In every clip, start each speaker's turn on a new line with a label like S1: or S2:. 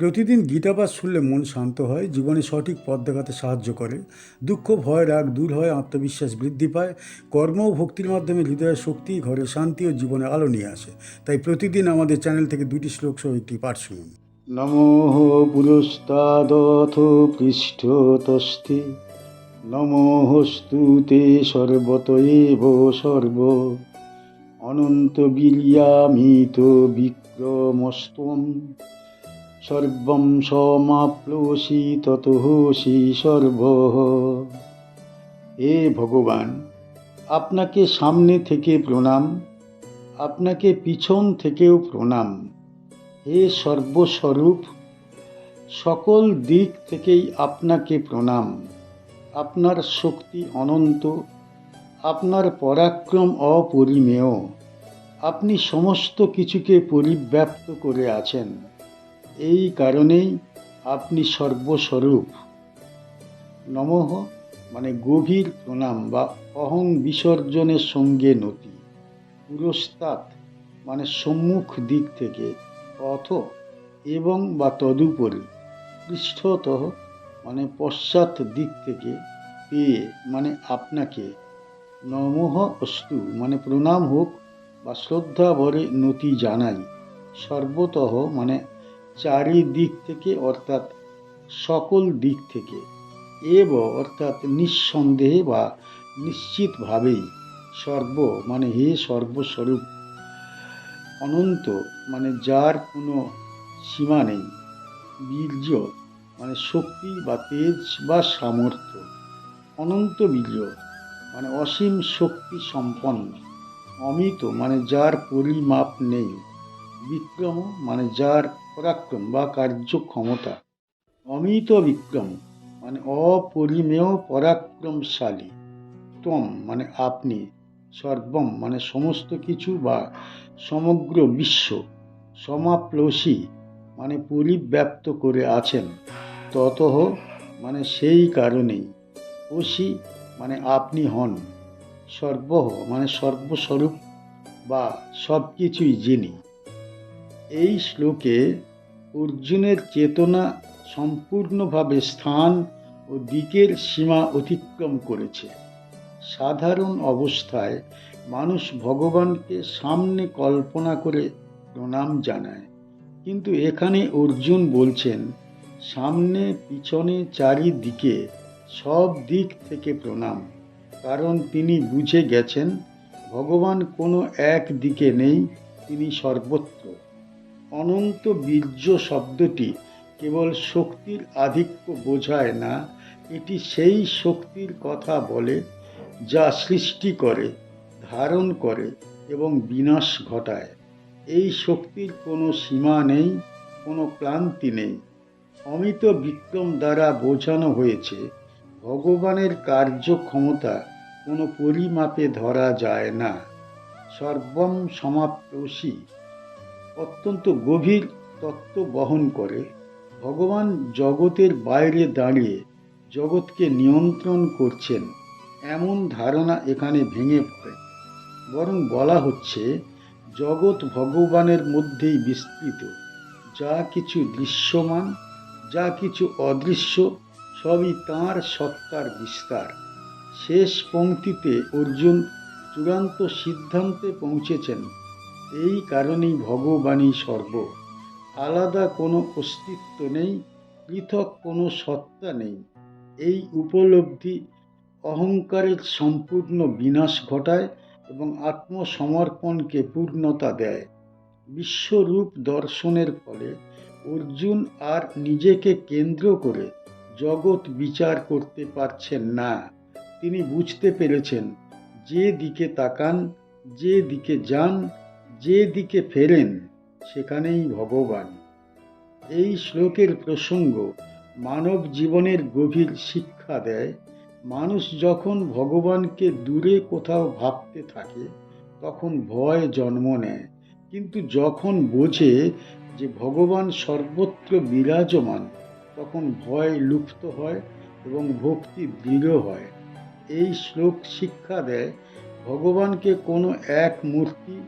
S1: প্রতিদিন গীতাপাঠ শুনলে মন শান্ত হয়, জীবনে সঠিক পথ দেখাতে সাহায্য করে। দুঃখ, ভয়, রাগ দূর হয়, আত্মবিশ্বাস বৃদ্ধি পায়। কর্ম ও ভক্তির মাধ্যমে হৃদয়ের শক্তি, ঘরে শান্তি ও জীবনে আলো নিয়ে আসে। তাই প্রতিদিন আমাদের চ্যানেল থেকে দুটি শ্লোক সহ একটি পাঠ শুনুন। নমো পুরস্তাদথ পৃষ্ঠতস্তি নমোস্তুতে সর্বত এব সর্ব। অনন্ত বীর্যামিত বিক্রমস্তম সর্বম সমাপ্লোসি ততহসি সর্ব। হে ভগবান, আপনাকে সামনে থেকে প্রণাম, আপনাকে পিছন থেকেও প্রণাম। হে সর্বস্বরূপ, সকল দিক থেকেই আপনাকে প্রণাম। আপনার শক্তি অনন্ত, আপনার পরাক্রম অপরিমেয়। আপনি সমস্ত কিছুকে পরিব্যাপ্ত করে আছেন। এই কারণেই আপনি সর্বস্বরূপ। নমঃ মানে গভীর প্রণাম বা অহং বিসর্জনের সঙ্গে নতি। পুরস্তাৎ মানে সম্মুখ দিক থেকে অথ এবং বা তদুপরি, পৃষ্ঠতঃ মানে পশ্চাৎ দিক থেকে পেয়ে মানে আপনাকে নমঃ অস্তু মানে প্রণাম হোক বা শ্রদ্ধা ভরে নতি জানাই। সর্বতঃ মানে চারিদিক থেকে, অর্থাৎ সকল দিক থেকে, এব অর্থাৎ নিঃসন্দেহে বা নিশ্চিতভাবেই সর্ব মানে হে সর্বস্বরূপ, অনন্ত মানে যার কোনো সীমা নেই, বীর্য মানে শক্তি বা তেজ বা সামর্থ্য, অনন্ত বীর্য মানে অসীম শক্তি সম্পন্ন, অমিত মানে যার পরিমাপ নেই, বিক্রম মানে যার পরাক্রম বা কার্যক্ষমতা, অমিত বিক্রম মানে অপরিমেয় পরাক্রমশালী। তম মানে আপনি, সর্বম মানে সমস্ত কিছু বা সমগ্র বিশ্ব সমাপ্লসী মানে পরিব্যাপ্ত করে আছেন। ততহ মানে সেই কারণেই অসি মানে আপনি হন। সর্বহ মানে সর্বস্বরূপ বা সব কিছুই যিনি। এই শ্লোকে অর্জুনের চেতনা সম্পূর্ণভাবে স্থান ও দিকের সীমা অতিক্রম করেছে। সাধারণ অবস্থায় মানুষ ভগবানকে সামনে কল্পনা করে প্রণাম জানায়। কিন্তু এখানে অর্জুন বলছেন, সামনে, পিছনে, চারিদিকে সব দিক থেকে প্রণাম। কারণ তিনি বুঝে গেছেন, ভগবান কোনো এক দিকে নেই, তিনি সর্বত্র। অনন্ত বীর্য শব্দটি কেবল শক্তির আধিক্য বোঝায় না, এটি সেই শক্তির কথা বলে যা সৃষ্টি করে, ধারণ করে এবং বিনাশ ঘটায়। এই শক্তির কোনো সীমা নেই, কোনো ক্লান্তি নেই। অমিত বিক্রম দ্বারা বোঝানো হয়েছে, ভগবানের কার্যক্ষমতা কোনো পরিমাপে ধরা যায় না। সর্বম সমাপ্তসী অত্যন্ত গভীর তত্ত্ব বহন করে, ভগবান জগতের বাইরে দাঁড়িয়ে জগৎকে নিয়ন্ত্রণ করছেন, এমন ধারণা এখানে ভেঙে পড়ে। বরং বলা হচ্ছে, জগৎ ভগবানের মধ্যেই বিস্তৃত। যা কিছু দৃশ্যমান, যা কিছু অদৃশ্য, সবই তাঁর সত্তার বিস্তার। শেষ পংক্তিতে অর্জুন চূড়ান্ত সিদ্ধান্তে পৌঁছেছেন। এই কারণেই ভগবানই সর্ব। আলাদা কোনো অস্তিত্ব নেই, পৃথক কোনো সত্তা নেই। এই উপলব্ধি অহংকারের সম্পূর্ণ বিনাশ ঘটায় এবং আত্মসমর্পণকে পূর্ণতা দেয়। বিশ্বরূপ দর্শনের ফলে অর্জুন আর নিজেকে কেন্দ্র করে জগৎ বিচার করতে পারছেন না। তিনি বুঝতে পেরেছেন, যে দিকে তাকান, যে দিকে যান যে দিকে ফেরেন, সেখানেই ভগবান। এই শ্লোকের প্রসঙ্গ মানব জীবনের গভীর শিক্ষা দেয়, মানুষ যখন ভগবানকে দূরে কোথাও ভাবতে থাকে, তখন ভয় জন্ম নেয়। কিন্তু যখন বোঝে যে ভগবান সর্বত্র বিরাজমান, তখন ভয় লুপ্ত হয় এবং ভক্তি দৃঢ় হয়। এই শ্লোক শিক্ষা দেয়, ভগবানকে কোনো এক মূর্তি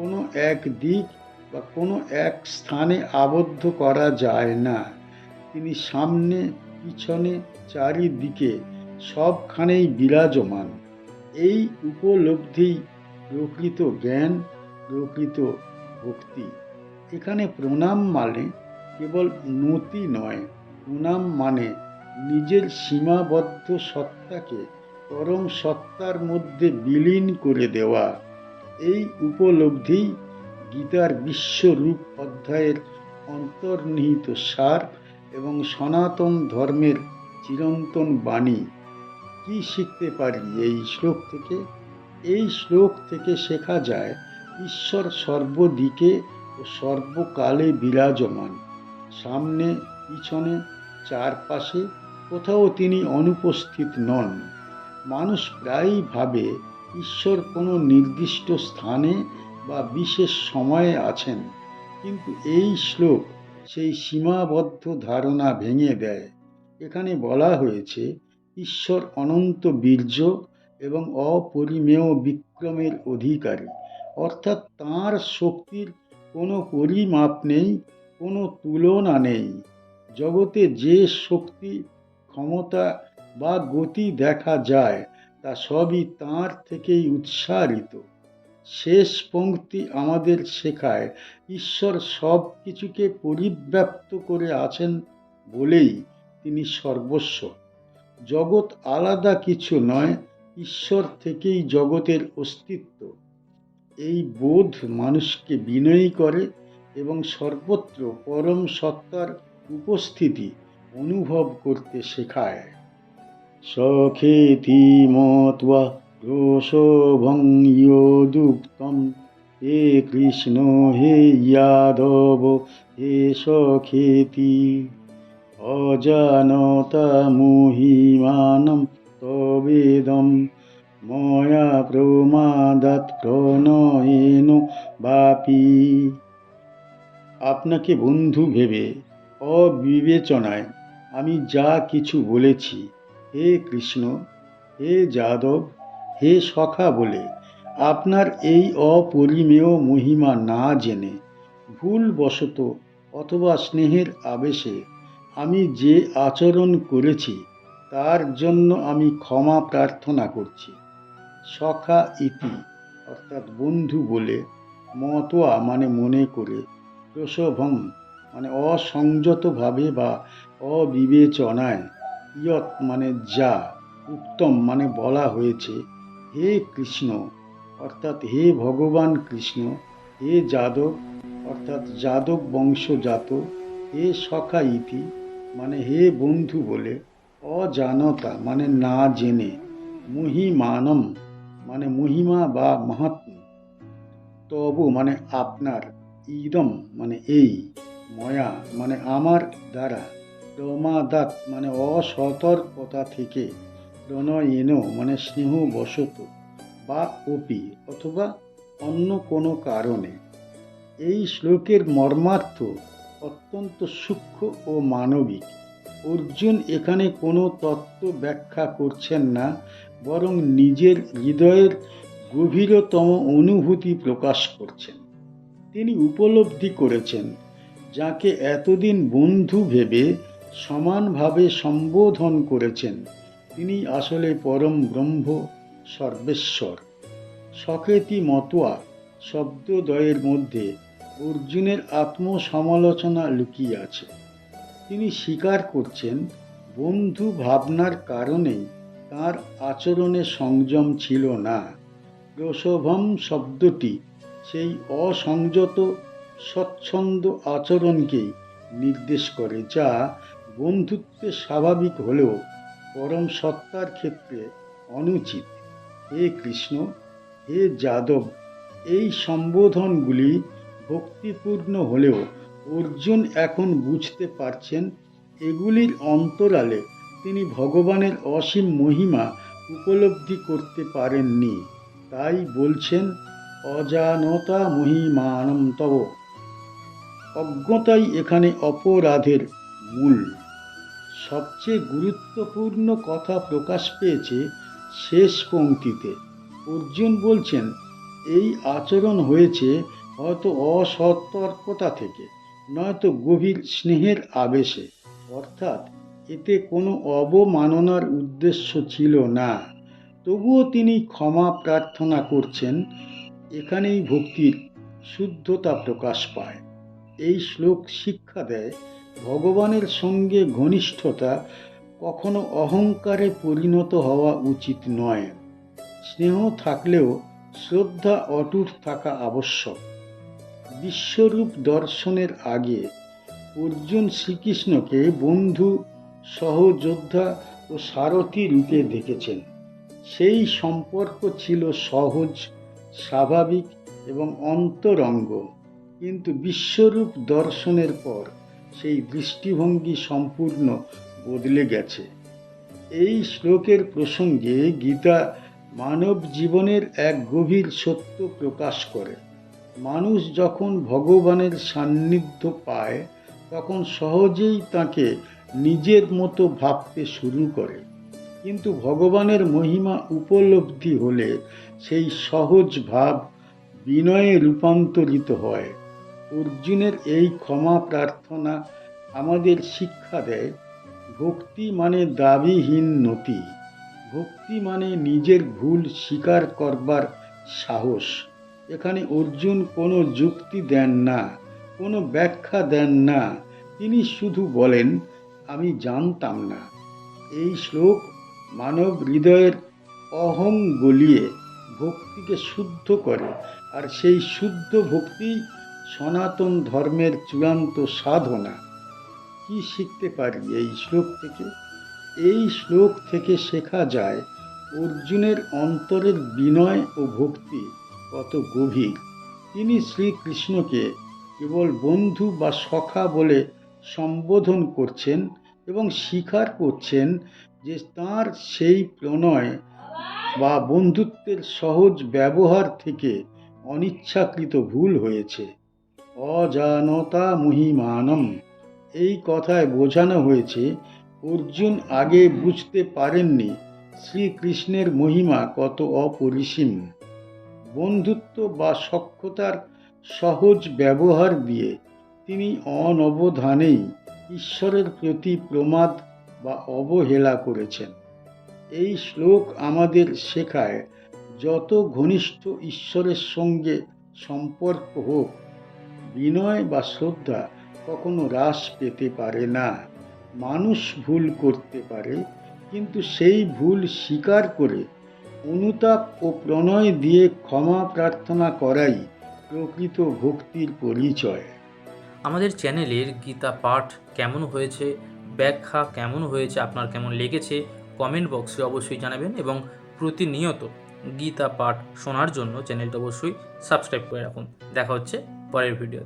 S1: কোনো এক দিক বা কোনো এক স্থানে আবদ্ধ করা যায় না। তিনি সামনে, পিছনে, চারিদিকে সবখানেই বিরাজমান। এই উপলব্ধি প্রকৃত জ্ঞান, প্রকৃত ভক্তি। এখানে প্রণাম মানে কেবল নতি নয়। প্রণাম মানে নিজের সীমাবদ্ধ সত্তাকে পরম সত্তার মধ্যে বিলীন করে দেওয়া। এই উপলব্ধি গীতার বিশ্বরূপ অধ্যায়ের অন্তর্নিহিত সার এবং সনাতন ধর্মের চিরন্তন বাণী। কি শিখতে পারি এই শ্লোক থেকে? এই শ্লোক থেকে শেখা যায়, ঈশ্বর সর্বদিকে ও সর্বকালে বিরাজমান। সামনে, পিছনে, চারপাশে কোথাও তিনি অনুপস্থিত নন। মানুষ প্রায়ই ভাবে ঈশ্বর কোনো নির্দিষ্ট স্থানে বা বিশেষ সময়ে আছেন, কিন্তু এই শ্লোক সেই সীমাবদ্ধ ধারণা ভেঙে দেয়। এখানে বলা হয়েছে, ঈশ্বর অনন্ত বীর্য এবং অপরিমেয় বিক্রমের অধিকারী, অর্থাৎ তাঁর শক্তির কোনো পরিমাপ নেই, কোনো তুলনা নেই। জগতে যে শক্তি, ক্ষমতা বা গতি দেখা যায় তা সবই তাঁর থেকেই উৎসারিত। শেষ পংক্তি আমাদের শেখায়, ঈশ্বর সব কিছুকে পরিব্যাপ্ত করে আছেন বলেই তিনি সর্বস্ব। জগৎ আলাদা কিছু নয়, ঈশ্বর থেকেই জগতের অস্তিত্ব। এই বোধ মানুষকে বিনয়ী করে এবং সর্বত্র পরম সত্তার উপস্থিতি অনুভব করতে শেখায়। সখেতি মত্বা রোষভং ইয়োদুক্তম হে কৃষ্ণ, হে যাদব হে সখেতি। অজানতা মহিমানম তবেদম। ময়া প্রমাদাত প্রণয়েন বাপি। আপনাকে বন্ধু ভেবে অবিবেচনায় আমি যা কিছু বলেছি হে কৃষ্ণ, হে যাদব, হে সখা বলে, আপনার এই অপরিমেয় মহিমা না জেনে, ভুলবশত অথবা স্নেহের আবেশে আমি যে আচরণ করেছি, তার জন্য আমি ক্ষমা প্রার্থনা করছি। সখা ইতি, অর্থাৎ বন্ধু বলে, মতোয়া মানে মনে করে প্রসভম মানে অসংযতভাবে বা অবিবেচনায়। ইয়ত মানে যা, উত্তম মানে বলা হয়েছে, হে কৃষ্ণ, অর্থাৎ হে ভগবান কৃষ্ণ, হে যাদব, অর্থাৎ যাদব বংশজাত, হে সখা ইতি মানে হে বন্ধু বলে, অজানতা মানে না জেনে, মহিমানম মানে মহিমা বা মাহাত্ম। তবু মানে আপনার, ইদম মানে এই, ময়া মানে আমার দ্বারা। প্রমাদাত মানে অসতর্কতা থেকে প্রণয়েন মানে স্নেহ স্নেহবশত বা অপি অথবা অন্য কোনো কারণে। এই শ্লোকের মর্মার্থ অত্যন্ত সূক্ষ্ম ও মানবিক। অর্জুন এখানে কোনো তত্ত্ব ব্যাখ্যা করছেন না, বরং নিজের হৃদয়ের গভীরতম অনুভূতি প্রকাশ করছেন। তিনি উপলব্ধি করেছেন, যাকে এতদিন বন্ধু ভেবে সমানভাবে সম্বোধন করেছেন। তিনি আসলে পরম ব্রহ্ম, সর্বেশ্বর। সকেতি মতোয়া শব্দদ্বয়ের মধ্যে অর্জুনের আত্মসমালোচনা লুকিয়ে আছে। তিনি স্বীকার করছেন, বন্ধু ভাবনার কারণেই তার আচরণে সংযম ছিল না। প্রসভম শব্দটি সেই অসংযত, স্বচ্ছন্দ আচরণকেই নির্দেশ করে, যা বন্ধুত্বে স্বাভাবিক হলেও পরম সত্তার ক্ষেত্রে অনুচিত। হে কৃষ্ণ, হে যাদব, এই সম্বোধনগুলি ভক্তিপূর্ণ হলেও অর্জুন এখন বুঝতে পারছেন এগুলির অন্তরালে তিনি ভগবানের অসীম মহিমা উপলব্ধি করতে পারেননি। তাই বলছেন, অজানতা মহিমানম অজ্ঞতাই এখানে অপরাধের মূল। সবচেয়ে গুরুত্বপূর্ণ কথা প্রকাশ পেয়েছে শেষ পংক্তিতে অর্জুন বলছেন, এই আচরণ হয়েছে হয়তো অসতর্কতা থেকে, নয়তো গভীর স্নেহের আবেশে। অর্থাৎ এতে কোনো অবমাননার উদ্দেশ্য ছিল না। তবুও তিনি ক্ষমা প্রার্থনা করছেন, এখানেই ভক্তির শুদ্ধতা প্রকাশ পায়। এই শ্লোক শিক্ষা দেয় ভগবানের সঙ্গে ঘনিষ্ঠতা কখনো অহংকারে পরিণত হওয়া উচিত নয়। স্নেহ থাকলেও শ্রদ্ধা অটুট থাকা আবশ্যক। বিশ্বরূপ দর্শনের আগে অর্জুন শ্রীকৃষ্ণকে বন্ধু, সহযোদ্ধা ও সারথী রূপে দেখেছেন। সেই সম্পর্ক ছিল সহজ, স্বাভাবিক এবং অন্তরঙ্গ। কিন্তু বিশ্বরূপ দর্শনের পর সেই দৃষ্টিভঙ্গি সম্পূর্ণ বদলে গেছে। এই শ্লোকের প্রসঙ্গে গীতা মানব জীবনের এক গভীর সত্য প্রকাশ করে। মানুষ যখন ভগবানের সান্নিধ্য পায়, তখন সহজেই তাকে নিজের মতো ভাবতে শুরু করে। কিন্তু ভগবানের মহিমা উপলব্ধি হলে সেই সহজ ভাব বিনয়ে রূপান্তরিত হয়। অর্জুনের এই ক্ষমা প্রার্থনা আমাদের শিক্ষা দেয়, ভক্তি মানে দাবিহীন নতি, ভক্তি মানে নিজের ভুল স্বীকার করবার সাহস। এখানে অর্জুন কোনো যুক্তি দেন না, কোনো ব্যাখ্যা দেন না, তিনি শুধু বলেন, আমি জানতাম না। এই শ্লোক মানব হৃদয়ের অহং গলিয়ে ভক্তিকে শুদ্ধ করে, আর সেই শুদ্ধ ভক্তি সনাতন ধর্মের চূড়ান্ত সাধনা। কি শিখতে পারি এই শ্লোক থেকে? এই শ্লোক থেকে শেখা যায়, অর্জুনের অন্তরের বিনয় ও ভক্তি কত গভীর। তিনি শ্রীকৃষ্ণকে কেবল বন্ধু বা সখা বলে সম্বোধন করছেন এবং স্বীকার করছেন যে তার সেই প্রণয় বা বন্ধুত্বের সহজ ব্যবহার থেকে অনিচ্ছাকৃত ভুল হয়েছে। অজানতা মহিমানম। এই কথায় বোঝানো হয়েছে, অর্জুন আগে বুঝতে পারেননি শ্রীকৃষ্ণের মহিমা কত অপরিসীম। বন্ধুত্ব বা সক্ষতার সহজ ব্যবহার দিয়ে তিনি অনবধানেই ঈশ্বরের প্রতি প্রমাদ বা অবহেলা করেছেন। এই শ্লোক আমাদের শেখায় যত ঘনিষ্ঠ ঈশ্বরের সঙ্গে সম্পর্ক হোক বিনয় বা শ্রদ্ধা কখনো হ্রাস পেতে পারে না। মানুষ ভুল করতে পারে, কিন্তু সেই ভুল স্বীকার করে অনুতাপ ও প্রণয় দিয়ে ক্ষমা প্রার্থনা করাই প্রকৃত ভক্তির পরিচয়।
S2: আমাদের চ্যানেলের গীতা পাঠ কেমন হয়েছে, ব্যাখ্যা কেমন হয়েছে, আপনার কেমন লেগেছে কমেন্ট বক্সে অবশ্যই জানাবেন এবং প্রতিনিয়ত গীতা পাঠ শোনার জন্য চ্যানেলটা অবশ্যই সাবস্ক্রাইব করে রাখুন। দেখা হচ্ছে পরের ভিডিও